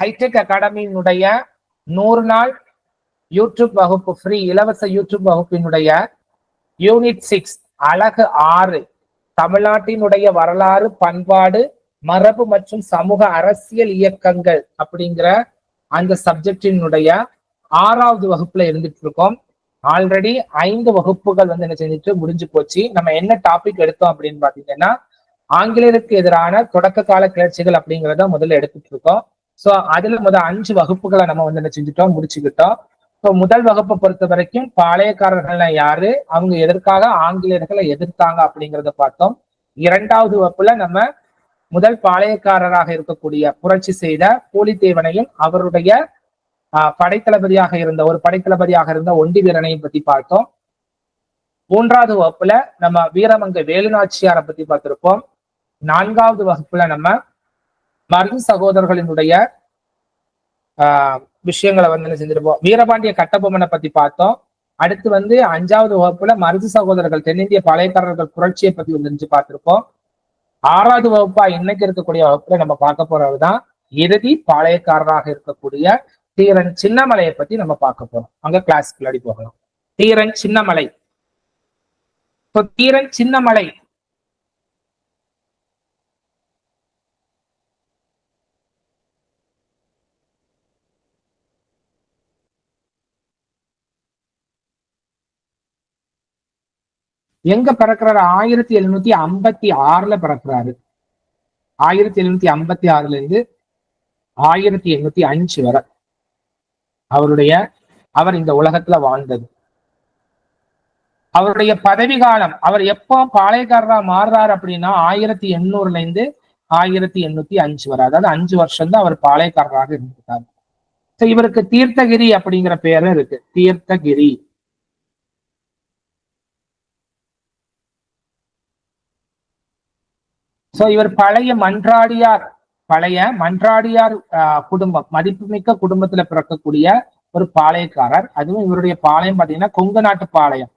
Hitech அகாடமியினுடைய நூறு நாள் YouTube வகுப்பு ஃப்ரீ இலவச யூடியூப் வகுப்பினுடைய யூனிட் சிக்ஸ் அழகு ஆறு தமிழ்நாட்டினுடைய வரலாறு பண்பாடு மரபு மற்றும் சமூக அரசியல் இயக்கங்கள் அப்படிங்கிற அந்த சப்ஜெக்டினுடைய ஆறாவது வகுப்புல இருந்துட்டு இருக்கோம் ஆல்ரெடி ஐந்து வகுப்புகள் வந்து என்ன செஞ்சுட்டு முடிஞ்சு போச்சு. நம்ம என்ன டாபிக் எடுத்தோம் அப்படின்னு பாத்தீங்கன்னா ஆங்கிலேயருக்கு எதிரான தொடக்க கால கிளர்ச்சிகள் அப்படிங்கிறத முதல்ல எடுத்துட்டு இருக்கோம் சோ அதுல முதல் அஞ்சு வகுப்புகளை நம்ம வந்து என்ன செஞ்சுட்டோம்? முடிச்சுக்கிட்டோம். இப்போ முதல் வகுப்பை பொறுத்த வரைக்கும் பாளையக்காரர்கள்னா யாரு? அவங்க எதற்காக ஆங்கிலேயர்களை எதிர்த்தாங்க அப்படிங்கிறத பார்த்தோம். இரண்டாவது வகுப்புல நம்ம முதல் பாளையக்காரராக இருக்கக்கூடிய புரட்சி செய்த பூலித்தேவனையும் அவருடைய ஆஹ் படைத்தளபதியாக இருந்த ஒரு படைத்தளபதியாக இருந்த ஒண்டி வீரனையும் பத்தி பார்த்தோம். மூன்றாவது வகுப்புல நம்ம வீரமங்க வேலுநாச்சியாரை பத்தி பார்த்திருப்போம். நான்காவது வகுப்புல நம்ம மருது சகோதரர்களினுடைய ஆஹ் விஷயங்களை வந்து என்ன செஞ்சிருப்போம்? வீரபாண்டிய கட்டபொம்மனை பத்தி பார்த்தோம். அடுத்து வந்து அஞ்சாவது வகுப்புல மருது சகோதரர்கள் தென்னிந்திய பழையக்காரர்கள் புரட்சியை பத்தி வந்து பார்த்திருப்போம். ஆறாவது வகுப்பா இன்னைக்கு இருக்கக்கூடிய வகுப்புல நம்ம பார்க்க போறதுதான் இறுதி பாளையக்காரராக இருக்கக்கூடிய தீரன் சின்னமலையை பத்தி நம்ம பார்க்க போறோம். அங்க கிளாஸ் கிளாடி போகலாம். தீரன் சின்னமலை. இப்போ தீரன் சின்னமலை எங்க பிறக்கிறாரு? ஆயிரத்தி எழுநூத்தி ஐம்பத்தி ஆறுல பிறக்கிறாரு. ஆயிரத்தி எழுநூத்தி ஐம்பத்தி ஆறுல இருந்து ஆயிரத்தி எண்ணூத்தி அஞ்சு வரை அவருடைய அவர் இந்த உலகத்துல வாழ்ந்தது. அவருடைய பதவி காலம் அவர் எப்போ பாளையக்காரரா மாறுறாரு அப்படின்னா ஆயிரத்தி எண்ணூறுல இருந்து ஆயிரத்தி எண்ணூத்தி அஞ்சு வரை. அதாவது அஞ்சு வருஷம் தான் அவர் பாளையக்காரராக இருந்திருக்காரு. இவருக்கு தீர்த்தகிரி அப்படிங்கிற பேரும் இருக்கு. தீர்த்தகிரி. சோ இவர் பழைய மன்றாடியார் பழைய மன்றாடியார் குடும்பம் மதிப்புமிக்க குடும்பத்துல பிறக்கக்கூடிய ஒரு பாளையக்காரர். அதுவும் இவருடைய பாளையம் பாத்தீங்கன்னா கொங்கு நாட்டு பாளையம்.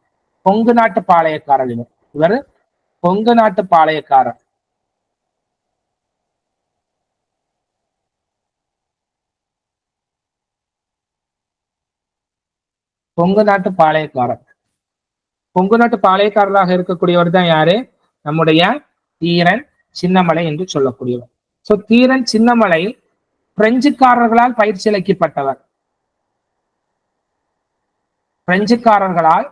கொங்கு நாட்டு பாளையக்காரர் இவர். இவர் கொங்கு நாட்டு பாளையக்காரர். கொங்கு நாட்டு பாளையக்காரர். கொங்கு நாட்டு பாளையக்காரராக இருக்கக்கூடியவர் தான் யாரு? நம்முடைய ஈரன் சின்னமலை என்று சொல்லக்கூடியவர். சோ தீரன் சின்னமலை பிரெஞ்சுக்காரர்களால் பயிற்சி அளிக்கப்பட்டவர் பிரெஞ்சுக்காரர்களால்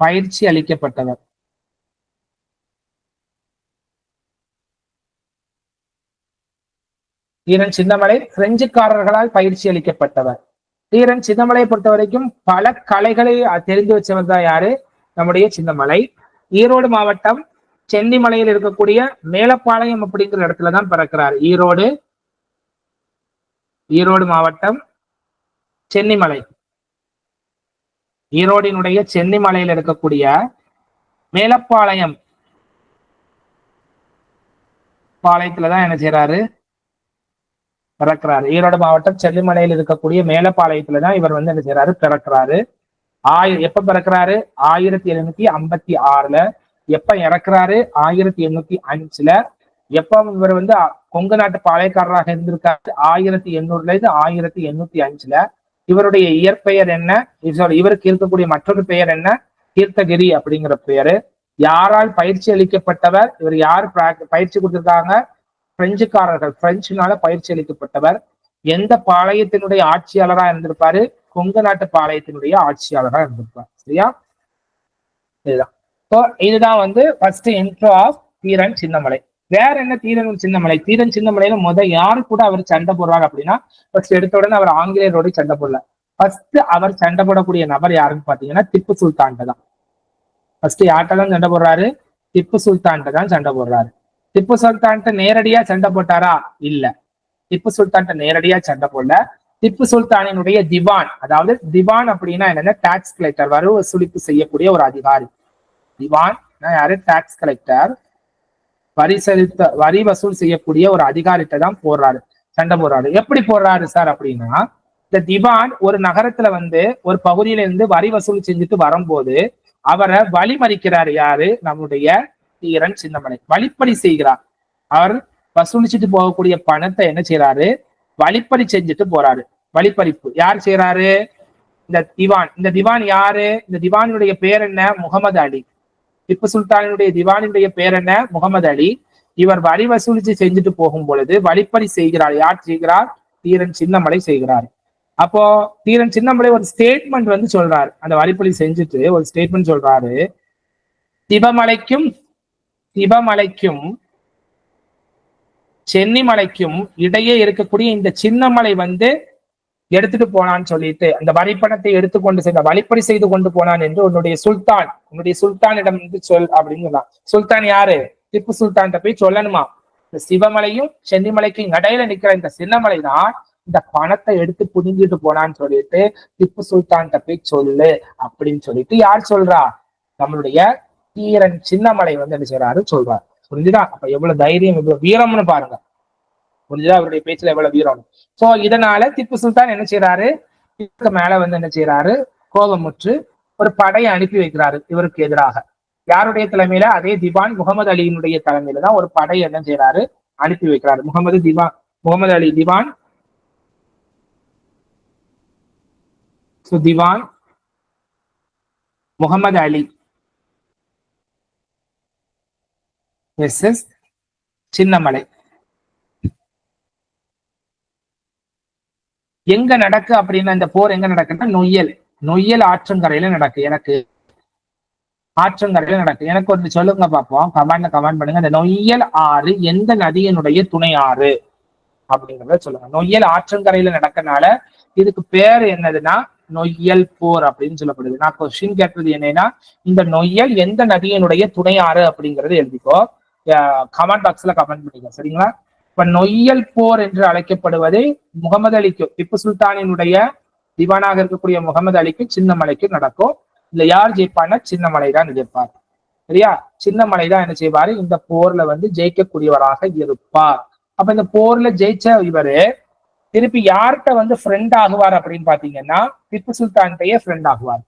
பயிற்சி அளிக்கப்பட்டவர் தீரன் சின்னமலை பிரெஞ்சுக்காரர்களால் பயிற்சி அளிக்கப்பட்டவர் தீரன் சின்னமலையை பொறுத்த வரைக்கும் பல கலைகளை தெரிந்து வச்சவர் தான் யாரு? நம்முடைய சின்னமலை. ஈரோடு மாவட்டம் சென்னிமலையில் இருக்கக்கூடிய மேலப்பாளையம் அப்படிங்கிற இடத்துல தான் பிறக்கிறார். ஈரோடு ஈரோடு மாவட்டம் சென்னிமலை. ஈரோடினுடைய சென்னிமலையில் இருக்கக்கூடிய மேலப்பாளையம் பாளையத்துலதான் என்ன செய்யறாரு பிறக்கிறாரு. ஈரோடு மாவட்டம் செல்லிமலையில் இருக்கக்கூடிய மேலப்பாளையத்துல தான் இவர் வந்து என்ன செய்யறாரு பிறக்கிறாரு. ஆயி எப்ப பிறக்கிறாரு? ஆயிரத்தி எழுநூத்தி ஐம்பத்தி ஆறுல. எப்ப இறக்குறாரு? ஆயிரத்தி எண்ணூத்தி அஞ்சுல. எப்ப இவர் வந்து கொங்கு நாட்டு பாளையக்காரராக இருந்திருக்காரு? ஆயிரத்தி எண்ணூறுல இருந்து ஆயிரத்தி எண்ணூத்தி அஞ்சுல. இவருடைய இயற்பெயர் என்ன? இவருக்கு இருக்கக்கூடிய மற்றொரு பெயர் என்ன? தீர்த்தகிரி அப்படிங்கிற பெயரு. யாரால் பயிற்சி அளிக்கப்பட்டவர்? இவர் யார் பயிற்சி கொடுத்திருக்காங்க? பிரெஞ்சுக்காரர்கள் பிரெஞ்சுனால பயிற்சி அளிக்கப்பட்டவர். எந்த பாளையத்தினுடைய ஆட்சியாளரா இருந்திருப்பாரு? கொங்கு நாட்டு பாளையத்தினுடைய ஆட்சியாளரா இருந்திருப்பார். சரியா? இதுதான். So, இதுதான் வந்து first intro of Dheeran Chinnamalai. வேற என்ன தீரன் சின்னமலை? தீரன் சின்னமலையில முத யாரு கூட அவர் சண்டை போடுறாரு அப்படின்னா ஃபர்ஸ்ட் எடுத்த உடனே அவர் ஆங்கிலேயரோட சண்டை போடல. ஃபர்ஸ்ட் அவர் சண்டை போடக்கூடிய நபர் யாருன்னு பாத்தீங்கன்னா திப்பு சுல்தான்ட்ட தான். ஃபர்ஸ்ட் யார்கிட்ட தான் சண்டை போடுறாரு? திப்பு சுல்தான்கிட்ட தான் சண்டை போடுறாரு. திப்பு சுல்தான்கிட்ட நேரடியா சண்டை போட்டாரா? இல்ல. திப்பு சுல்தான்கிட்ட நேரடியா சண்டை போடல. திப்பு சுல்தானினுடைய திவான் அதாவது திவான் அப்படின்னா என்னன்னா டாக்ஸ் கலெக்டர் வரி வசூலிப்பு செய்யக்கூடிய ஒரு அதிகாரி. திவான் யாரு? டாக்ஸ் கலெக்டர் வரி செலுத்த வரி வசூல் செய்யக்கூடிய ஒரு அதிகாரிட்ட தான் போடுறாரு. சண்டை போடுறாரு. எப்படி போடுறாரு சார் அப்படின்னா இந்த திவான் ஒரு நகரத்துல வந்து ஒரு பகுதியில இருந்து வரி வசூல் செஞ்சுட்டு வரும்போது அவரை வழிமறிக்கிறாரு யாரு? நம்முடைய தீரன் சின்னமலை. வழிப்பறி செய்கிறார். அவர் வசூலிச்சுட்டு போகக்கூடிய பணத்தை என்ன செய்யறாரு வழிப்பறி செஞ்சுட்டு போறாரு. வழிப்பறிப்பு. யார் செய்யறாரு இந்த திவான். இந்த திவான் யாரு? இந்த திவானுடைய பேர் என்ன? முகமது அலி. திப்பு சுல்தானுடைய திவானுடைய பேர் என்ன? முகமது அலி. இவர் வரி வசூலிச்சு செஞ்சுட்டு போகும் பொழுது வழிப்பறி செய்கிறார். யார் செய்கிறார்? தீரன் சின்னமலை செய்கிறார். அப்போ தீரன் சின்னமலை ஒரு ஸ்டேட்மெண்ட் வந்து சொல்றாரு. அந்த வழிப்பறி செஞ்சுட்டு ஒரு ஸ்டேட்மெண்ட் சொல்றாரு. சிவமலைக்கும் சிவமலைக்கும் சென்னிமலைக்கும் இடையே இருக்கக்கூடிய இந்த சின்னமலை வந்து எடுத்துட்டு போனான்னு சொல்லிட்டு அந்த வரிப்பணத்தை எடுத்துக்கொண்டு சென்ற வழிப்பறி செய்து கொண்டு போனான் என்று உன்னுடைய சுல்தான் உன்னுடைய சுல்தானிடம் வந்து சொல் அப்படின்னு சொன்னான். சுல்தான் யாரு? திப்பு சுல்தான் போய் சொல்லணுமா? இந்த சிவமலையும் சென்னிமலைக்கும் இடையில நிக்கிற இந்த சின்னமலை தான் இந்த பணத்தை எடுத்து புடுங்கிட்டு போனான்னு சொல்லிட்டு திப்பு சுல்தான் போய் சொல்லு அப்படின்னு சொல்லிட்டு யார் சொல்றா? நம்மளுடைய தீரன் சின்னமலை வந்து என்ன செய்யறாரு சொல்றாரு. புரிஞ்சுதா? அப்ப எவ்வளவு தைரியம் எவ்வளவு வீரம்னு பாருங்க. புரிஞ்சுதா? அவருடைய பேச்சுல எவ்வளவு வீரம். சோ இதனால திப்பு சுல்தான் என்ன செய்யறாரு இதுக்கு மேல வந்து என்ன செய்யறாரு கோபமுற்று ஒரு படையை அனுப்பி வைக்கிறாரு இவருக்கு எதிராக. யாருடைய தலைமையில? அதே திவான் முகமது அலியினுடைய தலைமையில தான் ஒரு படை என்ன செய்யறாரு அனுப்பி வைக்கிறாரு. முகமது திவான் முகமது அலி திவான். திவான் முகமது அலி. எஸ் எஸ் சின்னமலை எங்க நடக்கு அப்படின்னா இந்த போர் எங்க நடக்குன்னா நொய்யல். நொய்யல் ஆற்றங்கரையில நடக்கு. எனக்கு ஆற்றங்கரையில நடக்கு. எனக்கு ஒன்று சொல்லுங்க பார்ப்போம். கமெண்ட்ல கமெண்ட் பண்ணுங்க. இந்த நொய்யல் ஆறு எந்த நதியினுடைய துணை ஆறு? அப்படிங்கிறத சொல்லுங்க. நொய்யல் ஆற்றங்கரையில நடக்கனால இதுக்கு பேர் என்னதுன்னா நொய்யல் போர் அப்படின்னு சொல்லப்படுது. நான் கொஸ்டின் கேட்டது என்னன்னா இந்த நொய்யல் எந்த நதியினுடைய துணை ஆறு அப்படிங்கறது எழுதிக்கோ. கமெண்ட் பாக்ஸ்ல கமெண்ட் பண்ணிக்க சரிங்களா? இப்ப நொய்யல் போர் என்று அழைக்கப்படுவது முகமது அலிக்கு திப்பு சுல்தானினுடைய திவானாக இருக்கக்கூடிய முகமது அலிக்கு சின்னமலைக்கு நடக்கும். இல்ல யார் ஜெயிப்பான்னா சின்னமலை தான் ஜெயிப்பார் சரியா? சின்னமலை தான் என்ன செய்வாரு? இந்த போர்ல வந்து ஜெயிக்கக்கூடியவராக இருப்பார். அப்ப இந்த போர்ல ஜெயிச்ச இவரு திருப்பி யார்கிட்ட வந்து ஃப்ரெண்ட் ஆகுவார் அப்படின்னு பாத்தீங்கன்னா திப்பு சுல்தான்கிட்டயே ஃப்ரெண்ட் ஆகுவார்.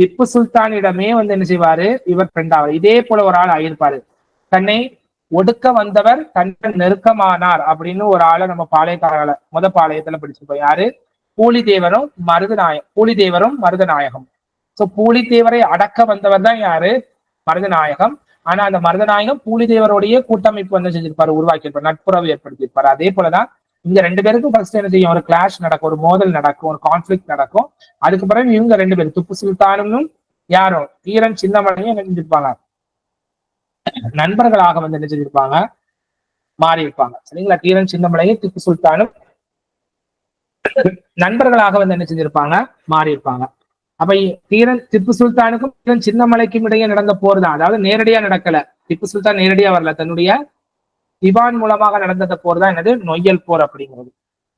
திப்பு சுல்தானிடமே வந்து என்ன செய்வாரு? இவர் ஃப்ரெண்ட் ஆவார். இதே போல ஒரு ஆள் ஆயிருப்பாரு. தன்னை ஒடுக்க வந்தவர் தன்னை நெருக்கமானார் அப்படின்னு ஒரு ஆளை நம்ம பாளையக்காரர்களை முத பாளையத்துல படிச்சிருப்போம் யாரு? பூலிதேவரும் மருதநாயகம் பூலிதேவரும் மருதநாயகம். சோ பூலிதேவரை அடக்க வந்தவர் தான் யாரு? மருதநாயகம். ஆனா அந்த மருதநாயகம் பூலிதேவருடைய கூட்டமைப்பு வந்து செஞ்சிருப்பாரு உருவாக்கியிருப்பார் நட்புறவு ஏற்படுத்தியிருப்பார். அதே போலதான் இங்க ரெண்டு பேருக்கும் ஃபர்ஸ்ட் என்ன செய்யும்? ஒரு கிளாஷ் நடக்கும் ஒரு மோதல் நடக்கும் ஒரு கான்ஃபிளிக் நடக்கும். அதுக்கு பிறகு இவங்க ரெண்டு பேரும் துப்பு சுல்தானும் யாரும்? தீரன் சின்னமலையும் என்ன செஞ்சிருப்பாங்க? நண்பர்களாக வந்து என்ன செஞ்சிருப்பாங்க? மாறி இருப்பாங்க சரிங்களா? தீரன் சின்னமலையும் திப்பு சுல்தானும் நண்பர்களாக வந்து என்ன செஞ்சிருப்பாங்க? மாறி இருப்பாங்க அப்ப தீரன் திப்பு சுல்தானுக்கும் தீரன் சின்னமலைக்கும் இடையே நடந்த போர் தான் அதாவது நேரடியா நடக்கல. திப்பு சுல்தான் நேரடியா வரல. தன்னுடைய திவான் மூலமாக நடந்த போர் தான் என்னது? நொய்யல் போர் அப்படிங்கிறது.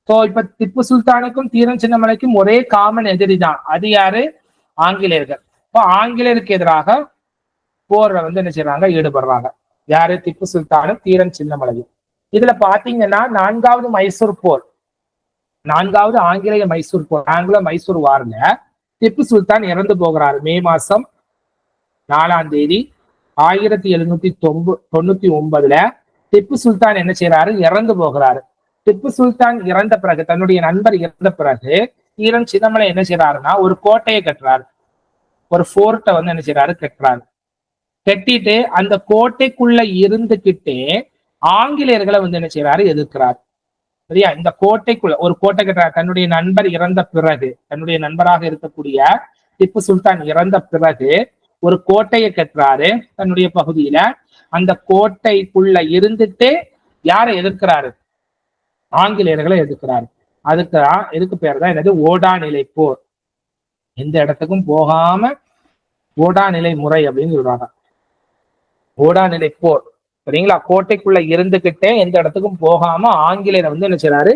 சோ இப்ப திப்பு சுல்தானுக்கும் தீரன் சின்னமலைக்கும் ஒரே காமன் எதிரி தான். அது யாரு? ஆங்கிலேயர்கள். இப்போ ஆங்கிலேயருக்கு எதிராக போர்ல வந்து என்ன செய்யறாங்க ஈடுபடுறாங்க. யாரு? திப்பு சுல்தானும் தீரன் சின்னமலையும். இதுல பாத்தீங்கன்னா நான்காவது மைசூர் போர். நான்காவது ஆங்கிலேய மைசூர் போர். ஆங்கில மைசூர் வார்ல திப்பு சுல்தான் இறந்து போகிறார். மே மாசம் நாலாம் தேதி ஆயிரத்தி எழுநூத்தி தொம்பு தொண்ணூத்தி ஒன்பதுல திப்பு சுல்தான் என்ன செய்யறாரு இறந்து போகிறாரு. திப்பு சுல்தான் இறந்த பிறகு தன்னுடைய நண்பர் இறந்த பிறகு ஈரன் சிதம்பரம் என்ன செய்யறாருன்னா ஒரு கோட்டையை கட்டுறாரு. ஒரு ஃபோர்ட்டை வந்து என்ன செய்யறாரு கட்டுறாரு. கட்டிட்டு அந்த கோட்டைக்குள்ள இருந்துகிட்டே ஆங்கிலேயர்களை வந்து என்ன செய்யறாரு எதிர்க்கிறார். சரியா? இந்த கோட்டைக்குள்ள ஒரு கோட்டை கட்டுறாரு. தன்னுடைய நண்பர் இறந்த பிறகு தன்னுடைய நண்பராக இருக்கக்கூடிய திப்பு சுல்தான் இறந்த பிறகு ஒரு கோட்டையை கட்டுறாரு தன்னுடைய பகுதியில. அந்த கோட்டைக்குள்ள இருந்துட்டு யாரை எதிர்க்கிறாரு? ஆங்கிலேயர்களை எதிர்க்கிறாரு. அதுக்கு இதுக்கு பேர் தான் என்னது? ஓடா நிலை போர். எந்த இடத்துக்கும் போகாம ஓடா நிலை முறை அப்படின்னு சொல்றாங்க. ஓடா நிலை போர். சரிங்களா? கோட்டைக்குள்ள இருந்துகிட்டே எந்த இடத்துக்கும் போகாம ஆங்கிலேயரை வந்து என்ன செய்யறாரு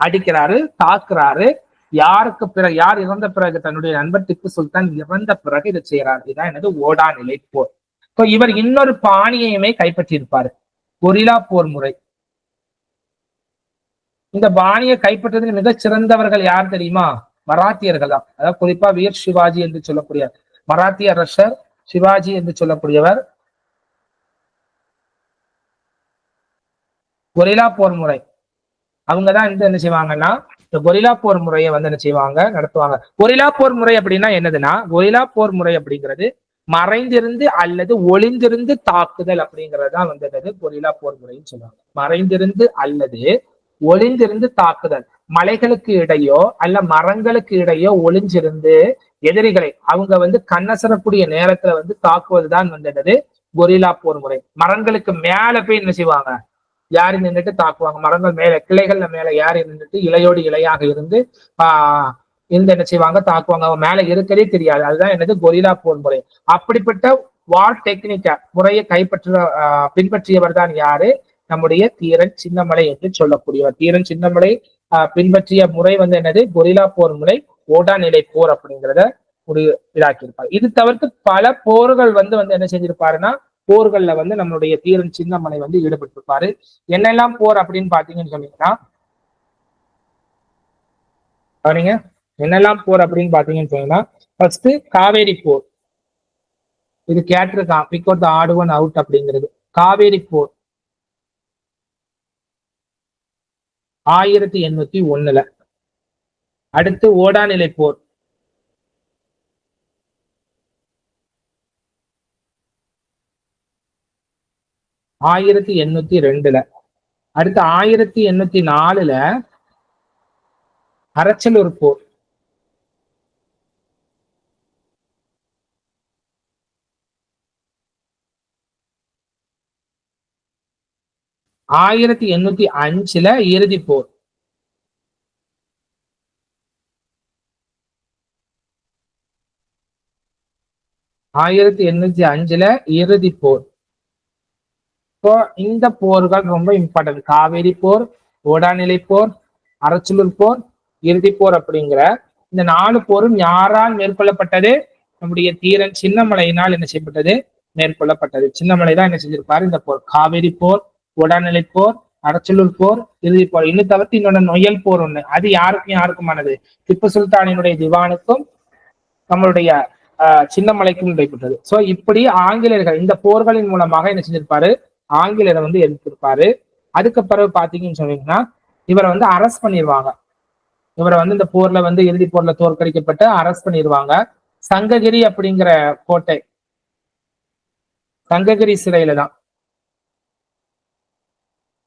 அடிக்கிறாரு தாக்குறாரு. யாருக்கு பிறகு யார் இறந்த பிறகு தன்னுடைய நண்பர் திப்பு சுல்தான் இறந்த பிறகு இதை செய்யறாரு இதுதான் என்னது ஓடா நிலை போர். இப்போ இவர் இன்னொரு பாணியையுமே கைப்பற்றியிருப்பார். கொரிலா போர் முறை. இந்த பாணியை கைப்பற்றதுக்கு மிகச் சிறந்தவர்கள் யார் தெரியுமா? மராத்தியர்கள் தான். அதாவது குறிப்பா வீர் சிவாஜி என்று சொல்லக்கூடிய மராத்திய அரசர் சிவாஜி என்று சொல்லக்கூடியவர். கொரிலா போர் முறை. அவங்கதான் வந்து என்ன செய்வாங்கன்னா இந்த கொரிலா போர் முறையை வந்து என்ன செய்வாங்க நடத்துவாங்க. கொரிலா போர் முறை அப்படின்னா என்னதுன்னா கொரிலா போர் முறை அப்படிங்கிறது மறைந்திருந்து அல்லது ஒளிந்திருந்து தாக்குதல் அப்படிங்கிறது தான் வந்து என்னது? கொரிலா போர் முறைன்னு சொல்லுவாங்க. மறைந்திருந்து அல்லது ஒளிந்திருந்து தாக்குதல். மலைகளுக்கு இடையோ அல்ல மரங்களுக்கு இடையோ ஒளிஞ்சிருந்து எதிரிகளை அவங்க வந்து கண்ணசரக்கூடிய நேரத்துல வந்து தாக்குவதுதான் வந்து என்னது? கொரிலா போர் முறை. மரங்களுக்கு மேல போய் என்ன செய்வாங்க? யாரி நின்றுட்டு தாக்குவாங்க? மரங்கள் மேல கிளைகள்ல மேல யாரி நின்றுட்டு இலையோடு இலையாக இருந்து ஆஹ் இருந்து என்ன செய்வாங்க? தாக்குவாங்க. அவங்க மேல இருக்கதே தெரியாது. அதுதான் என்னது? கொரிலா போர் முறை. அப்படிப்பட்ட வார் டெக்னிக்க முறையை கைப்பற்ற ஆஹ் பின்பற்றியவர் தான் யாரு? நம்முடைய தீரன் சின்னமலை என்று சொல்லக்கூடியவர். தீரன் சின்னமலை ஆஹ் பின்பற்றிய முறை வந்து என்னது? கொரிலா போர் முறை ஓடா நிலை போர் அப்படிங்கிறத ஒரு இதாக்கியிருப்பார். இது தவிர்த்து பல போர்கள் வந்து வந்து என்ன செஞ்சிருப்பாருன்னா போர்கள்ல வந்து நம்மளுடைய தீரன் சின்னமலை வந்து ஈடுபட்டிருப்பாரு. என்னெல்லாம் போர் அப்படின்னு பாத்தீங்கன்னு சொன்னீங்கன்னா பாருங்க என்னெல்லாம் போர் அப்படின்னு பாத்தீங்கன்னு சொன்னீங்கன்னா ஃபர்ஸ்ட் காவேரி போர். இது கேட்டிருக்கான் பிக் த ஆடு ஒன் அவுட் அப்படிங்கிறது. காவேரி போர். ஆயிரத்தி எண்ணூத்தி ஒண்ணுல. அடுத்து ஓடாநிலை போர். ஆயிரத்தி எண்ணூத்தி ரெண்டுல. அடுத்து ஆயிரத்தி எண்ணூத்தி நாலுல அரச்சலூர் போர். ஆயிரத்தி எண்ணூத்தி அஞ்சுல இறுதி போர். ஆயிரத்தி எண்ணூத்தி அஞ்சுல இறுதி போர். இப்போ இந்த போர்கள் ரொம்ப இம்பார்ட்டன்ட் காவேரி போர் ஓடாநிலை போர் அரச்சலூர் போர் இறுதி போர் அப்படிங்கிற இந்த நாலு போரும் யாரால் மேற்கொள்ளப்பட்டது? நம்முடைய தீரன் சின்னமலையினால் என்ன செய்யப்பட்டது? மேற்கொள்ளப்பட்டது. சின்னமலை தான் என்ன செஞ்சிருப்பாரு? இந்த போர். காவேரி போர் உடல்நிலை போர் அரச்சலூர் போர் இறுதி போர். இன்னும் தவிர்த்து இன்னொன்னு நொயல் போர் ஒண்ணு. அது யாருக்கும் யாருக்குமானது? திப்பு சுல்தானினுடைய திவானுக்கும் நம்மளுடைய ஆஹ் சின்னமலைக்கும் நடைபெற்றது சோ இப்படி ஆங்கிலேயர்கள் இந்த போர்களின் மூலமாக என்ன செஞ்சிருப்பாரு? ஆங்கிலேயரை வந்து எதிர்த்திருப்பாரு. அதுக்கு பாத்தீங்கன்னு சொன்னீங்கன்னா இவரை வந்து அரெஸ்ட் பண்ணிடுவாங்க இவரை வந்து இந்த போர்ல வந்து இறுதி போர்ல தோற்கடிக்கப்பட்டு அரெஸ்ட் பண்ணிடுவாங்க சங்ககிரி அப்படிங்கிற கோட்டை சங்ககிரி சிறையில தான்.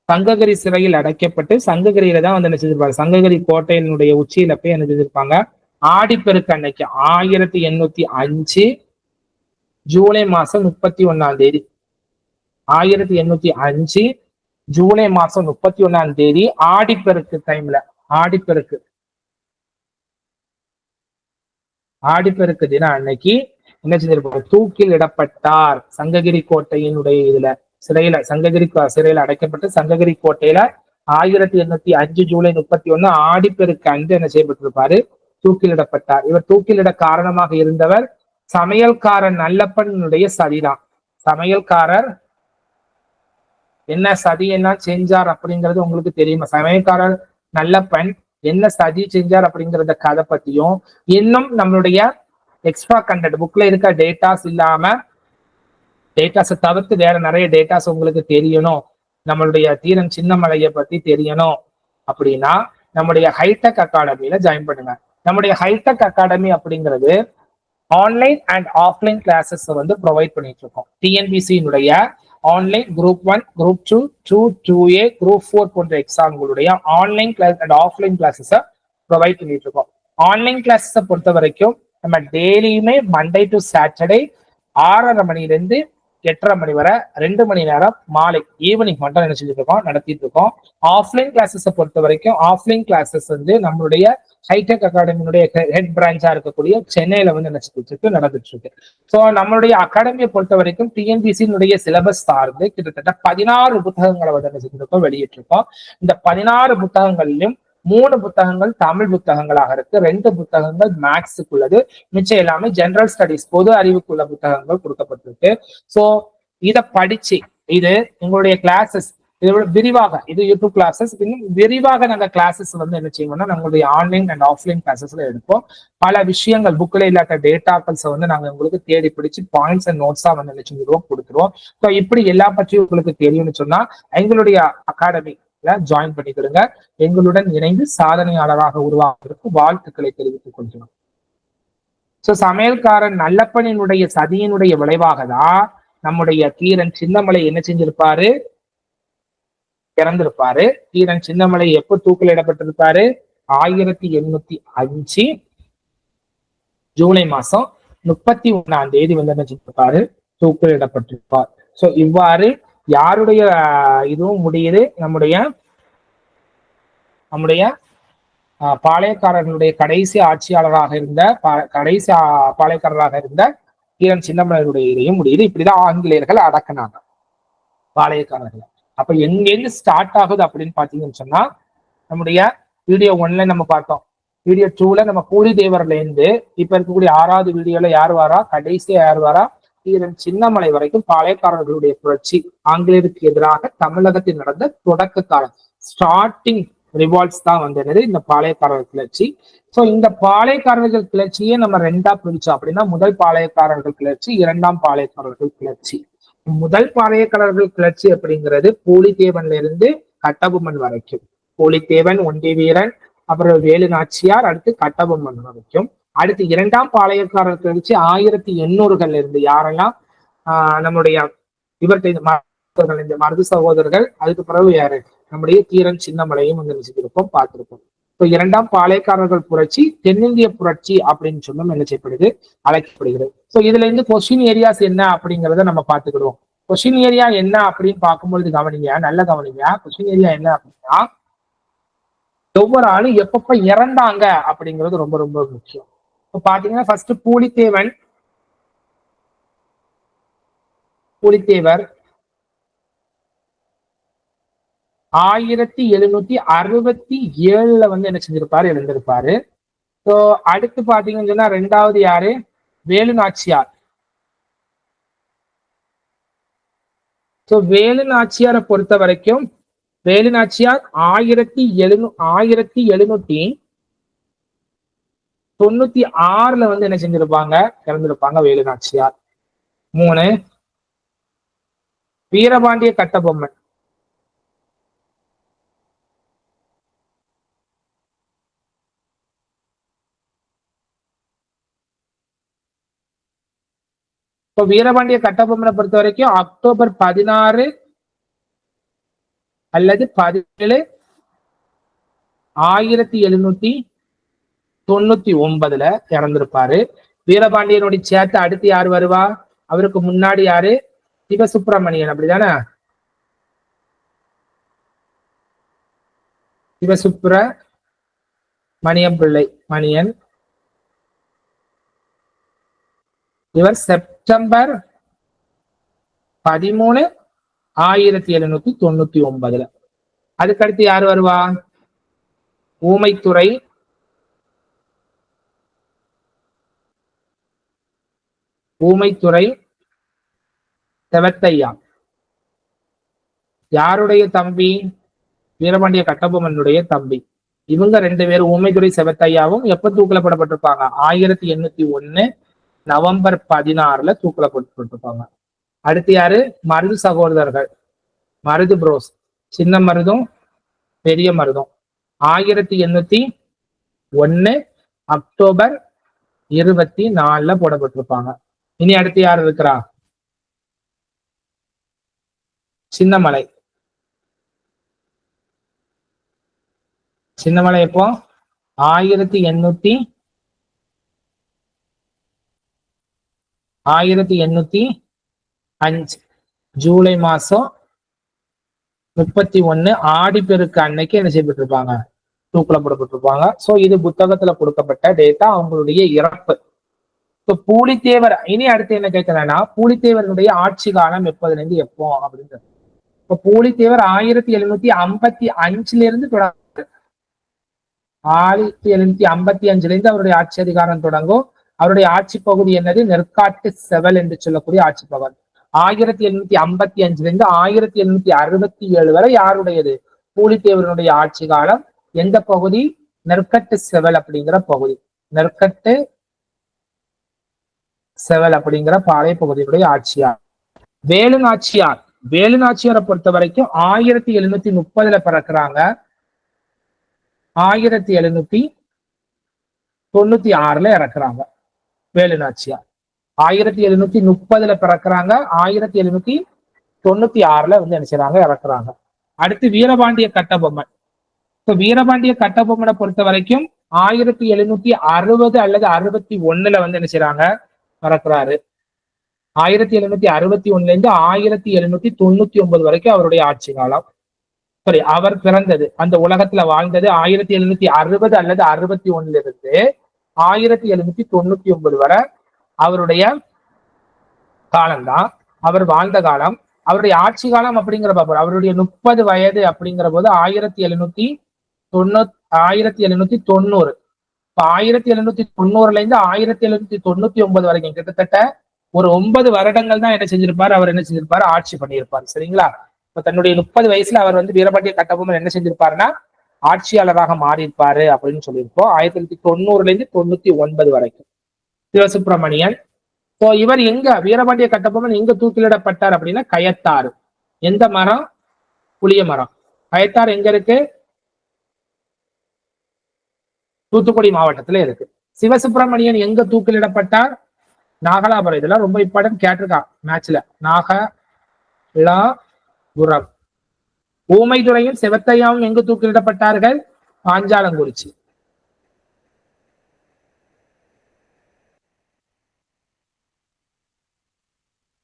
சங்ககிரி சிறையில் அடைக்கப்பட்டு சங்ககிரியில தான் வந்து என்ன செஞ்சிருப்பாங்க சங்ககிரி கோட்டையினுடைய உச்சியில போய் என்ன செஞ்சிருப்பாங்க? ஆடிப்பெருக்கு அன்னைக்கு ஆயிரத்தி எண்ணூத்தி அஞ்சு ஜூலை மாசம் முப்பத்தி ஒன்னாம் தேதி. ஆயிரத்தி எண்ணூத்தி அஞ்சு ஜூலை மாசம் முப்பத்தி ஒன்னாம் தேதி ஆடிப்பெருக்கு டைம்ல ஆடிப்பெருக்கு. ஆடிப்பெருக்கு தினம் அன்னைக்கு என்ன செஞ்சிருப்பாங்க தூக்கில் இடப்பட்டார் சங்ககிரி கோட்டையினுடைய இதுல சிறையில சங்ககிரி கோ- சிறையில அடைக்கப்பட்டு சங்ககிரி கோட்டையில ஆயிரத்தி எண்ணூத்தி அஞ்சு ஜூலை முப்பத்தி ஒண்ணு ஆடிப்பெருக்கு அன்று என்ன செய்யப்பட்டிருப்பாரு? தூக்கிலிடப்பட்டார் இவர் தூக்கிலிட காரணமாக இருந்தவர் சமையல்காரன் நல்லப்பனுடைய சதிதான். சமையல்காரர் என்ன சதி என்ன செஞ்சார் அப்படிங்கிறது உங்களுக்கு தெரியுமா? சமயக்காரர் நல்லப்பன் என்ன சதி செஞ்சார் அப்படிங்கிறத கதை பத்தியும் இன்னும் நம்மளுடைய எக்ஸ்ட்ரா கண்டென்ட் புக்ல இருக்க டேட்டாஸ் இல்லாம டேட்டாஸை தவிர்த்து வேற நிறைய டேட்டாஸ் உங்களுக்கு தெரியணும். நம்மளுடைய தீரன் சின்னமலையை பத்தி தெரியணும். அப்படின்னா நம்முடைய ஹைடெக் அகாடமியில ஜாயின் பண்ணுங்க. நம்முடைய ஹைடெக் அகாடமி அப்படிங்கிறது ஆன்லைன் அண்ட் ஆஃப்லைன் கிளாஸஸ் வந்து ப்ரொவைட் பண்ணிட்டு இருக்கோம். டிஎன்பிசியினுடைய online group one group two two two A group four போன்ற எக்ஸாம்களுடைய ஆன்லைன் கிளாஸ் அண்ட் ஆஃப்லைன் கிளாஸஸை ப்ரொவைட் பண்ணிட்டு இருக்கோம். ஆன்லைன் கிளாஸஸை பொறுத்த வரைக்கும் நம்ம டெய்லியுமே மண்டே டு சாட்டர்டே ஆறரை மணிலேருந்து எட்டரை மணி வரை ரெண்டு மணி நேரம் மாலை ஈவினிங் மட்டும் என்ன செஞ்சுட்டு இருக்கோம் நடத்திட்டு இருக்கோம் ஆஃப்லைன் கிளாஸஸை பொறுத்த வரைக்கும் ஆஃப்லைன் கிளாஸஸ் வந்து நம்மளுடைய ஹைடெக் அகாடமியினுடைய ஹெட் பிரான்ச்சா இருக்கக்கூடிய சென்னையில வந்து என்ன இருக்கு நடந்துட்டு இருக்கு ஸோ நம்மளுடைய அகாடமியை பொறுத்த வரைக்கும் டிஎன்பிசியினுடைய சிலபஸ் சார்ந்து கிட்டத்தட்ட பதினாறு புத்தகங்களை வந்து என்ன செஞ்சிருக்கோம் வெளியிட்டிருக்கோம். இந்த பதினாறு புத்தகங்கள்லயும் மூணு புத்தகங்கள் தமிழ் புத்தகங்களாக இருக்கு. ரெண்டு புத்தகங்கள் மேக்ஸுக்குள்ளது மிச்சம் எல்லாமே ஜெனரல் ஸ்டடிஸ் பொது அறிவுக்குள்ள புத்தகங்கள் கொடுக்கப்பட்டிருக்கு. ஸோ இதை படிச்சு இது உங்களுடைய கிளாஸஸ் இதோட விரிவாக இது யூடியூப் கிளாஸஸ் இன்னும் விரிவாக நாங்கள் கிளாஸஸ் வந்து என்ன செய்வோம்னா நம்மளுடைய ஆன்லைன் அண்ட் ஆஃப்லைன் கிளாஸஸ்ல எடுப்போம். பல விஷயங்கள் புக்கில் இல்லாத டேட்டாக்கள்ஸை வந்து நாங்கள் உங்களுக்கு தேடி பிடிச்சி பாயிண்ட்ஸ் அண்ட் நோட்ஸா வந்து என்ன செஞ்சிருவோம் கொடுத்துருவோம் ஸோ இப்படி எல்லா பற்றியும் உங்களுக்கு தெரியும்னு சொன்னா எங்களுடைய அகாடமி ஜாயின் பண்ணிக்கிடுங்க. எங்களுடன் இணைந்து சாதனையாளராக உருவாக்குவதற்கு வாழ்த்துக்களை தெரிவித்துக் கொள்கிறோம். சோ சமையல்காரன் நல்லப்பனினுடைய சதியினுடைய விளைவாக தான் நம்முடைய தீரன் சின்னமலை என்ன செஞ்சிருப்பாரு? இறந்திருப்பாரு. தீரன் சின்னமலை எப்ப தூக்கிலிடப்பட்டிருப்பாரு ஆயிரத்தி எண்ணூத்தி அஞ்சு ஜூலை மாசம் முப்பத்தி ஒன்னாம் தேதி வந்து என்ன செஞ்சிருப்பாரு? தூக்கிலிடப்பட்டிருப்பார் சோ இவ்வாறு யாருடைய இதுவும் முடியுது? நம்முடைய நம்முடைய ஆஹ், பாளையக்காரர்களுடைய கடைசி ஆட்சியாளராக இருந்த பா- கடைசி பாளையக்காரராக இருந்த ஈரன் சின்னமலையுடைய இதையும் முடியுது. இப்படிதான் ஆங்கிலேயர்கள் அடக்குனாங்க. பாளையக்காரர்களை. அப்ப எங்கேருந்து ஸ்டார்ட் ஆகுது அப்படின்னு பாத்தீங்கன்னு சொன்னா நம்முடைய வீடியோ ஒன்ல நம்ம பார்த்தோம். வீடியோ டூல நம்ம கூலி தேவர்ல இருந்து இப்ப இருக்கக்கூடிய ஆறாவது வீடியோல யார் வாரா? கடைசியா யார் வாரா? தீரன் சின்னமலை வரைக்கும் பாளையக்காரர்களுடைய புரட்சி. ஆங்கிலேயருக்கு எதிராக தமிழகத்தில் நடந்த தொடக்க காலம். ஸ்டார்டிங் ரிவால்ட்ஸ் தான் வந்து என்னது இந்த பாளையக்காரர்கள் கிளர்ச்சி. ஸோ இந்த பாளையக்காரர்கள் கிளர்ச்சியே நம்ம ரெண்டா பிரிச்சோம் அப்படின்னா முதல் பாளையக்காரர்கள் கிளர்ச்சி இரண்டாம் பாளையக்காரர்கள் கிளர்ச்சி. முதல் பாளையக்காரர்கள் கிளர்ச்சி அப்படிங்கிறது போலித்தேவன்ல இருந்து கட்டபொம்மன் வரைக்கும். போலித்தேவன் ஒண்டி வீரன் அப்புறம் வேலு நாச்சியார் அடுத்து கட்டபொம்மன் வரைக்கும். அடுத்து இரண்டாம் பாளையக்காரர் கிளர்ச்சி ஆயிரத்தி எண்ணூறுகள்ல இருந்து யாரெல்லாம் ஆஹ் நம்முடைய இவர்கிட்ட இந்த மருத்துவர்கள், இந்த மருது சகோதரர்கள் அதுக்கு பிறகு யாரு? நம்முடைய தீரன் சின்னமலையும் வந்து நினைச்சிருப்போம் பார்த்திருப்போம். இப்போ இரண்டாம் பாளையக்காரர்கள் புரட்சி தென்னிந்திய புரட்சி அப்படின்னு சொல்லும் என்ன செய்யப்படுது? அழைக்கப்படுகிறது. ஸோ இதுல இருந்து கொஸ்டின் ஏரியாஸ் என்ன அப்படிங்கிறத நம்ம பார்த்துக்கிடுவோம். கொஸ்டின் ஏரியா என்ன அப்படின்னு பார்க்கும்பொழுது கவனிங்க நல்ல கவனிங்க. கொஸ்டின் ஏரியா என்ன அப்படின்னா ஒவ்வொரு ஆளும் எப்பப்ப இறந்தாங்க அப்படிங்கிறது ரொம்ப ரொம்ப முக்கியம். இப்போ பாத்தீங்கன்னா ஃபர்ஸ்ட் பூலித்தேவன். பூலித்தேவர். ஆயிரத்தி எழுநூத்தி அறுபத்தி ஏழுல வந்து என்ன செஞ்சிருப்பாரு? எழுந்திருப்பாரு. ஸோ அடுத்து பாத்தீங்கன்னு சொன்னா ரெண்டாவது யாரு? வேலு நாச்சியார் ஸோ வேலு நாச்சியாரை பொறுத்த வரைக்கும் வேலு நாச்சியார் ஆயிரத்தி எழுநூ ஆயிரத்தி எழுநூத்தி தொண்ணூத்தி ஆறுல வந்து என்ன செஞ்சிருப்பாங்க? இறந்திருப்பாங்க வேலு நாச்சியார் மூணு வீரபாண்டிய கட்டபொம்மன். இப்போ வீரபாண்டிய கட்டபொம்மனை பொறுத்த வரைக்கும் அக்டோபர் பதினாறு அல்லது பதினேழு ஆயிரத்தி எழுநூத்தி தொண்ணூத்தி ஒன்பதுல இறந்திருப்பாரு. வீரபாண்டியனுடைய சேர்த்து அடுத்து யார் வருவா? அவருக்கு முன்னாடி யாரு? சிவசுப்பிரமணியன் அப்படிதானே? சிவசுப்ர மணியம் பிள்ளை மணியன். இவர் செப்டம்பர் பதிமூணு ஆயிரத்தி எழுநூத்தி தொண்ணூத்தி ஒன்பதுல. அதுக்கடுத்து யார் வருவா? ஊமைத்துறை ஊமைத்துறை செவத்தையா? யாருடைய தம்பி? வீரபாண்டிய கட்டபொம்மனுடைய தம்பி. இவங்க ரெண்டு பேரும் ஊமைத்துறை செவத்தையாவும் எப்ப தூக்கில போடப்பட்டிருப்பாங்க ஆயிரத்தி எண்ணூத்தி ஒண்ணு நவம்பர் பதினாறுல தூக்கில போட்டுருப்பாங்க அடுத்து யாரு? மருது சகோதரர்கள். மருது புரோஸ் சின்ன மருதும் பெரிய மருதும். ஆயிரத்தி எண்ணூத்தி ஒண்ணு அக்டோபர் இருபத்தி நாலுல போடப்பட்டிருப்பாங்க. இனி அடுத்து யார் இருக்கிறா? சின்னமலை. சின்னமலை எப்போ? ஆயிரத்தி எண்ணூத்தி ஆயிரத்தி எண்ணூத்தி அஞ்சு. ஜூலை மாசம் முப்பத்தி ஒண்ணு. ஆடிப்பெருக்கு அன்னைக்கு என்ன செய்யப்பட்டிருப்பாங்க? தூக்கில போடப்பட்டிருப்பாங்க. சோ இது புத்தகத்துல கொடுக்கப்பட்ட டேட்டா அவங்களுடைய இறப்பு. இப்போ பூலித்தேவர் இனி அடுத்து என்ன கேட்கிறேன்னா பூலித்தேவருடைய ஆட்சி காலம் எப்போதுல இருந்து எப்போ அப்படின்றது. இப்போ பூலித்தேவர் ஆயிரத்தி எழுநூத்தி ஐம்பத்தி அஞ்சுல இருந்து தொடங்க ஆயிரத்தி எழுநூத்தி ஐம்பத்தி அஞ்சுல இருந்து அவருடைய ஆட்சி அதிகாரம் தொடங்கும். அவருடைய ஆட்சி பகுதி என்னது? நெற்காட்டு செவல் என்று சொல்லக்கூடிய ஆட்சி பகுதி. ஆயிரத்தி எழுநூத்தி ஐம்பத்தி அஞ்சுல இருந்து ஆயிரத்தி எழுநூத்தி அறுபத்தி ஏழு வரை யாருடையது? பூலித்தேவரனுடைய ஆட்சி காலம். எந்த பகுதி? நெற்கட்டு செவல் அப்படிங்கிற பகுதி. நெற்கட்டு செவல் அப்படிங்கிற பாளைய பகுதியுடைய ஆட்சியார். வேலு நாச்சியார். வேலு நாச்சியாரை பொறுத்த வரைக்கும் ஆயிரத்தி எழுநூத்தி முப்பதுல பிறக்கிறாங்க. ஆயிரத்தி எழுநூத்தி தொண்ணூத்தி ஆறுல இறக்குறாங்க வேலு நாச்சியார். ஆயிரத்தி எழுநூத்தி முப்பதுல பிறக்கிறாங்க. ஆயிரத்தி எழுநூத்தி தொண்ணூத்தி ஆறுல வந்து என்ன செய்றாங்க? இறக்குறாங்க. அடுத்து வீரபாண்டிய கட்டபொம்மன். இப்போ வீரபாண்டிய கட்டபொம்மனை பொறுத்த வரைக்கும் ஆயிரத்தி எழுநூத்தி அறுபது அல்லது அறுபத்தி ஒண்ணுல வந்து என்ன செய்யறாங்க பறக்கிறாரு. ஆயிரத்தி எழுநூத்தி அறுபத்தி ஒண்ணுல இருந்து ஆயிரத்தி எழுநூத்தி தொண்ணூத்தி ஒன்பது வரைக்கும் அவருடைய ஆட்சி காலம். சரி அவர் பிறந்தது அந்த உலகத்துல வாழ்ந்தது ஆயிரத்தி எழுநூத்தி அறுபது அல்லது அறுபத்தி ஒண்ணுல இருந்து ஆயிரத்தி எழுநூத்தி தொண்ணூத்தி ஒன்பது வரை அவருடைய காலம்தான். அவர் வாழ்ந்த காலம். அவருடைய ஆட்சி காலம் அப்படிங்கிற பாப்போம் அவருடைய முப்பது வயது அப்படிங்கிற போது ஆயிரத்தி எழுநூத்தி தொண்ணூத் ஆயிரத்தி எழுநூத்தி தொண்ணூறு. இப்ப ஆயிரத்தி எழுநூத்தி தொண்ணூறுல இருந்து ஆயிரத்தி எழுநூத்தி தொண்ணூத்தி ஒன்பது வரைக்கும் கிட்டத்தட்ட ஒரு ஒன்பது வருடங்கள் தான் என்ன செஞ்சிருப்பாரு அவர் என்ன செஞ்சிருப்பாரு ஆட்சி பண்ணியிருப்பார் சரிங்களா? இப்ப தன்னுடைய முப்பது வயசுல அவர் வந்து வீரபாண்டிய கட்டபொம்மன் என்ன செஞ்சிருப்பாருன்னா ஆட்சியாளராக மாறியிருப்பாரு அப்படின்னு சொல்லியிருப்போம் ஆயிரத்தி தொள்ளாயிரத்தி தொண்ணூறுல இருந்து தொண்ணூத்தி ஒன்பது வரைக்கும். சிவசுப்பிரமணியன். ஸோ இவர் எங்க வீரபாண்டிய கட்டபொம்மன் எங்க தூக்கிலிடப்பட்டார் அப்படின்னா கயத்தாறு. எந்த மரம்? புளிய மரம். கயத்தாறு எங்க இருக்கு? தூத்துக்குடி மாவட்டத்துல இருக்கு. சிவசுப்பிரமணியன் எங்க தூக்கிலிடப்பட்டார்? நாகலாபுரம். இதெல்லாம் ரொம்ப இம்பார்ட்டன்ட் கேட்டிருக்கான் மேட்ச்ல நாகலாபுரம். ஊமைதுறையும் சிவத்தையாவும் எங்கு தூக்கிலிடப்பட்டார்கள்? பாஞ்சாலங்குறிச்சி.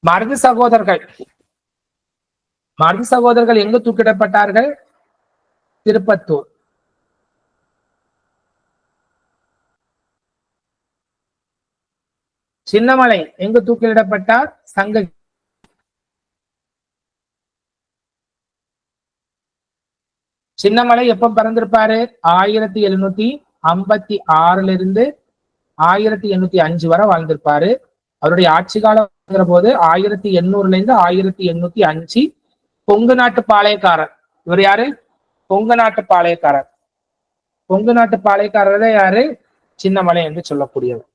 மருது சகோதரர்கள். மருது சகோதரர்கள் எங்கு தூக்கிடப்பட்டார்கள்? திருப்பத்தூர். சின்னமலை எங்கு தூக்கிலிடப்பட்டார்? சங்க சின்னமலை எப்ப பிறந்திருப்பாரு? ஆயிரத்தி எழுநூத்தி ஐம்பத்தி ஆறுல இருந்து ஆயிரத்தி எண்ணூத்தி அஞ்சு வரை வாழ்ந்திருப்பாரு. அவருடைய ஆட்சி காலம் போது ஆயிரத்தி எண்ணூறுல இருந்து ஆயிரத்தி எண்ணூத்தி அஞ்சு கொங்கு நாட்டு பாளையக்காரர். இவர் யாரு? கொங்கு நாட்டு பாளையக்காரர். கொங்கு நாட்டு பாளையக்காரர் யாரு? சின்னமலை என்று சொல்லக்கூடியவர்.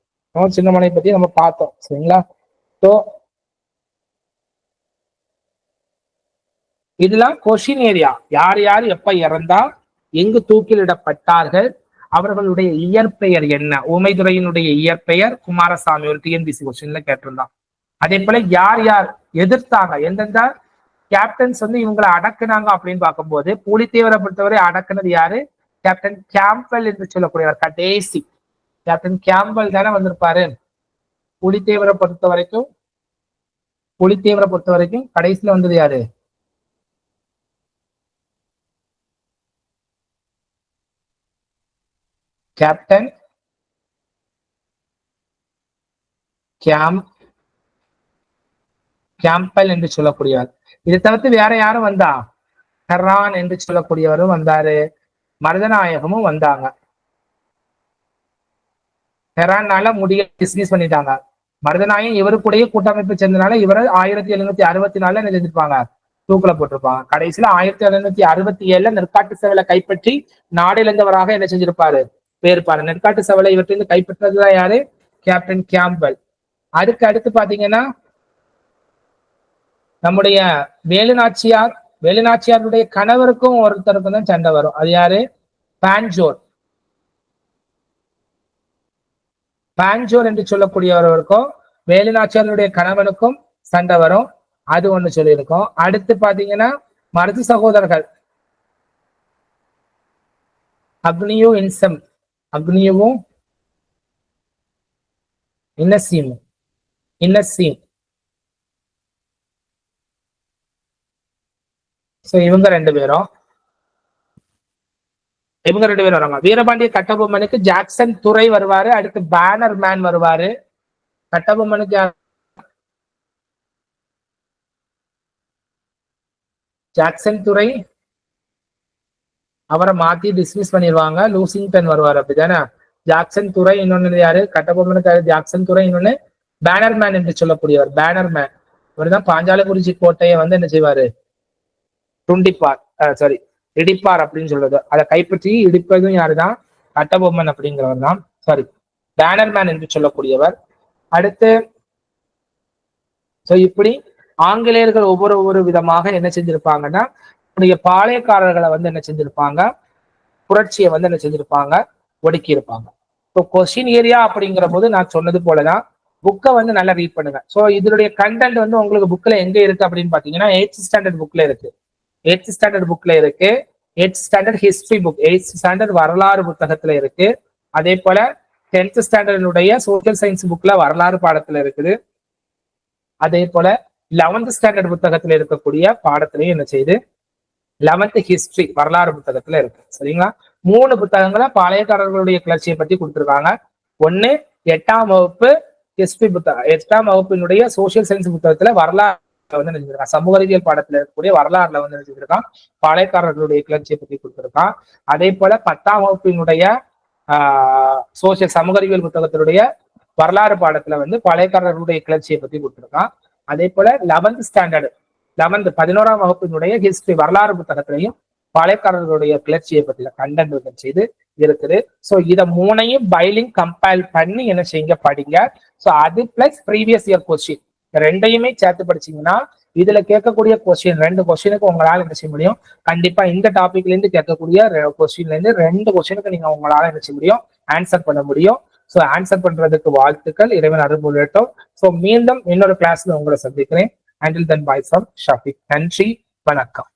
சின்னமலை பத்தி நம்ம பார்த்தோம் சரிங்களா? ஸோ இதெல்லாம் கொஷின் ஏரியா யார் யார் எப்ப இறந்தா எங்கு தூக்கிலிடப்பட்டார்கள் அவர்களுடைய இயற்பெயர் என்ன? உமைதுரையினுடைய இயற்பெயர் குமாரசாமி ஒரு டிஎன்பிசி கொஸ்டின்ல கேட்டிருந்தான். அதே போல யார் யார் எதிர்த்தாங்க? எந்தெந்த கேப்டன்ஸ் வந்து இவங்களை அடக்குனாங்க அப்படின்னு பார்க்கும்போது புலித்தேவரை பொறுத்தவரை அடக்குனது யாரு? கேப்டன் கேம்பல் என்று சொல்லக்கூடியவர் கடைசி. கேப்டன் கேம்பல் தானே வந்திருப்பாரு? புலித்தேவரை பொறுத்த வரைக்கும் புலித்தேவரை பொறுத்த வரைக்கும் கடைசியில வந்தது யாரு? கேப்டன் கேம் கேம்பல் என்று சொல்லக்கூடியவர். இதை தவிர்த்து வேற யாரும் வந்தா? ஹெரான் என்று சொல்லக்கூடியவரும் வந்தாரு. மருதநாயகமும் வந்தாங்க. ஹெரான்னால முடிய டிஸ்மிஸ் பண்ணிட்டாங்க. மருதநாயன் இவரு கூடயே கூட்டமைப்பு சேர்ந்தனால இவர் ஆயிரத்தி எழுநூத்தி அறுபத்தி நாலுல என்ன செஞ்சிருப்பாங்க தூக்கில போட்டிருப்பாங்க. கடைசியில ஆயிரத்தி எழுநூத்தி அறுபத்தி ஏழுல நெற்காட்டு சேவலை கைப்பற்றி நாடிழந்தவராக என்ன செஞ்சிருப்பாரு? பேருப்பாரு. நெற்காட்டு சவலை இவற்றிலிருந்து கைப்பற்றதுதான் யாரு? கேப்டன் கேம்பல் அதுக்கு அடுத்து பாத்தீங்கன்னா நம்முடைய வேலுநாச்சியார் வேலுநாச்சியாருடைய கணவருக்கும் ஒருத்தருக்கும் தான் சண்டை வரும். அது யாரு? பான்ஜோர். பாஞ்சோர் என்று சொல்லக்கூடியவருக்கும் வேலுநாச்சியாருடைய கணவனுக்கும் சண்டை வரும். அது ஒண்ணு சொல்லியிருக்கோம். அடுத்து பாத்தீங்கன்னா மருது சகோதரர்கள். அக்னியு இன்சம். அக்னியுவும் இன்னசீம். இன்னசீம். ஸோ இவங்க ரெண்டு பேரும். இவங்க ரெண்டு பேரும் வராங்க. வீரபாண்டிய கட்டபொம்மனுக்கு ஜாக்சன் துறை வருவாரு. அடுத்து பேனர் மேன் வருவாரு. கட்டபொம்மனுக்கு ஜாக்சன் துறை அவரை மாத்தி டிஸ்மிஸ் பண்ணிடுவாங்க லூசிங்டன் வருவார் அப்படிதானே? ஜாக்சன் துறை இன்னொன்னு யாரு? கட்டபொம்மனுக்கு ஜாக்சன் துறை இன்னொன்னு பேனர் மேன் என்று சொல்லக்கூடியவர். பேனர் மேன் இவர்தான் பாஞ்சாலங்குறிச்சி கோட்டையை வந்து என்ன செய்வாரு? துண்டிப்பார். சாரி இடிப்பார் அப்படின்னு சொல்றது. அதை கைப்பற்றி இடிப்பதும் யாருதான்? கட்டபொம்மன் அப்படிங்கிறவர் தான். சாரி பேனர்மேன் என்று சொல்லக்கூடியவர். அடுத்து சோ இப்படி ஆங்கிலேயர்கள் ஒவ்வொரு ஒவ்வொரு விதமாக என்ன செஞ்சிருப்பாங்கன்னா உடைய பாளையக்காரர்களை வந்து என்ன செஞ்சிருப்பாங்க? புரட்சியை வந்து என்ன செஞ்சிருப்பாங்க? ஒடுக்கி இருப்பாங்க. இப்போ கொஸ்டின் ஏரியா அப்படிங்கிற போது நான் சொன்னது போலதான் புக்கை வந்து நல்லா ரீட் பண்ணுங்க. ஸோ இதனுடைய கண்டென்ட் வந்து உங்களுக்கு புக்ல எங்க இருக்கு அப்படின்னு பாத்தீங்கன்னா எயிட் ஸ்டாண்டர்ட் புக்ல இருக்கு. எயிட் ஸ்டாண்டர்ட் புக்ல இருக்கு. Eight standard history book eight standard வரலாறு புத்தகத்துல இருக்கு. அதே போல டென்த் ஸ்டாண்டர்டினுடைய சோசியல் சயின்ஸ் புக்ல வரலாறு பாடத்துல இருக்குது. அதே போல லெவன்த் ஸ்டாண்டர்ட் புத்தகத்துல இருக்கக்கூடிய பாடத்திலையும் என்ன செய்யுது லெவன்த் ஹிஸ்டரி வரலாறு புத்தகத்துல இருக்கு. சரிங்களா? மூணு புத்தகங்களை பாளையக்காரர்களுடைய கிளர்ச்சியை பத்தி கொடுத்துருக்காங்க. ஒன்னு எட்டாம் வகுப்பு ஹிஸ்டரி புத்தகம் எட்டாம் வகுப்பினுடைய சோசியல் சயின்ஸ் புத்தகத்துல வரலாறு வந்து நினைச்சிருக்கான் சமூக அறிவியல் பாடத்துல இருக்கக்கூடிய வரலாறுல வந்து நினைச்சிருக்கான் பாளையக்காரர்களுடைய கிளர்ச்சியை பத்தி கொடுத்திருக்கான். அதே போல பத்தாம் வகுப்பினுடைய ஆஹ் சோசியல் சமூக அறிவியல் புத்தகத்தினுடைய வரலாறு பாடத்துல வந்து பாளையக்காரர்களுடைய கிளர்ச்சியை பத்தி கொடுத்திருக்கான். அதே போல லெவன்த் ஸ்டாண்டர்டு லெவன்த் பதினோராம் வகுப்பினுடைய ஹிஸ்டரி வரலாறு புத்தகத்திலையும் பாளையக்காரர்களுடைய கிளர்ச்சியை பத்தின கண்டென்ட் செய்து இருக்குது. ஸோ இதை மூணையும் பைலிங் கம்பைல் பண்ணி என்ன செய்யுங்க படிங்க. ஸோ அது பிளஸ் ப்ரீவியஸ் இயர் கொஸ்டின் ரெண்டையுமே சேர்த்து படிச்சீங்கன்னா இதுல கேட்கக்கூடிய கொஸ்டின் ரெண்டு கொஸ்டினுக்கு உங்களால என்ன செய்ய முடியும்? கண்டிப்பா இந்த டாபிக்ல இருந்து கேட்கக்கூடிய கொஸ்டின்ல இருந்து ரெண்டு கொஸ்டினுக்கு நீங்க உங்களால என்ன செய்ய முடியும்? ஆன்சர் பண்ண முடியும். ஸோ ஆன்சர் பண்றதுக்கு வாழ்த்துக்கள். இறைவன் அருள்புரியட்டும் ஸோ மீண்டும் இன்னொரு கிளாஸ்ல உங்களை சந்திக்கிறேன். Until then bye from Shafiq நன்றி. வணக்கம்.